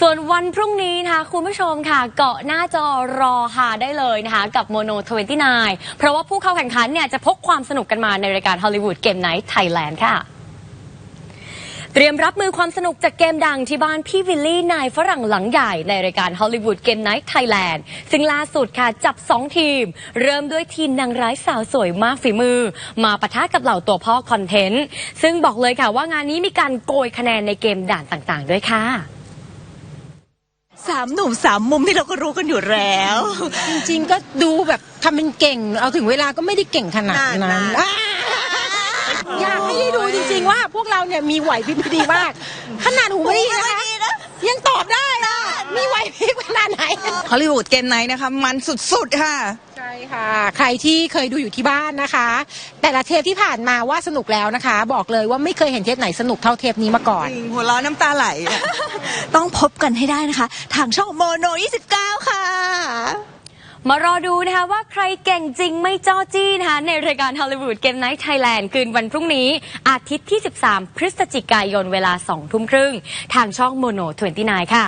ส่วนวันพรุ่งนี้นะคะคุณผู้ชมค่ะ เกาะหน้าจอรอหาได้เลยนะคะ กับโมโน29 เพราะว่าผู้เข้าแข่งขันเนี่ยจะพกความสนุกกันมาในรายการฮอลลีวูดเกมไนท์ไทยแลนด์ค่ะเตรียมรับมือความสนุกจากเกมดังที่บ้านพี่วิลลี่นายฝรั่งหลังใหญ่ในรายการฮอลลีวูดเกมไนท์ไทยแลนด์ซึ่งล่าสุดค่ะ จับ 2 ทีม เริ่มด้วยทีมนางร้ายสาวสวยมากฝีมือ มาปะทะกับเหล่าตัวพ่อคอนเทนต์ ซึ่งบอกเลยค่ะว่างานนี้มีการโกยคะแนนในเกมด่านต่างๆ ด้วยค่ะ สามหนุ่มสามมุมที่เราก็รู้กันอยู่แล้ว จริงๆก็ดูแบบทำเป็นเก่ง เอาถึงเวลาก็ไม่ได้เก่งขนาดนั้นนานๆอ่าอยากให้ได้ดูจริงๆว่าพวกเราเนี่ยมีไหวพริบดีมาก ขนาดหูไม่ดีนะคะยังตอบได้อะมีไหวพริบขนาดไหน ฮอลลีวูดเกมไนท์นะคะ มันสุดๆค่ะใช่ค่ะ ใครที่เคยดูอยู่ที่บ้านนะคะ แต่ละเทปที่ผ่านมาว่าสนุกแล้วนะคะ บอกเลยว่าไม่เคยเห็นเทปไหนสนุกเท่าเทปนี้มาก่อน จริงหัวเราะน้ำตาไหลอะ ต้องพบกันให้ได้นะคะ ทางช่องโมโน 29 ค่ะ มารอดูนะคะว่าใครเก่งจริงไม่จ้อจี้นะคะในรายการฮอลลีวูดเกมไนท์ไทยแลนด์คืนวันพรุ่งนี้ อาทิตย์ที่ 13 พฤศจิกายนเวลา 2 ทุ่มครึ่ง ทางช่องโมโน 29 ค่ะ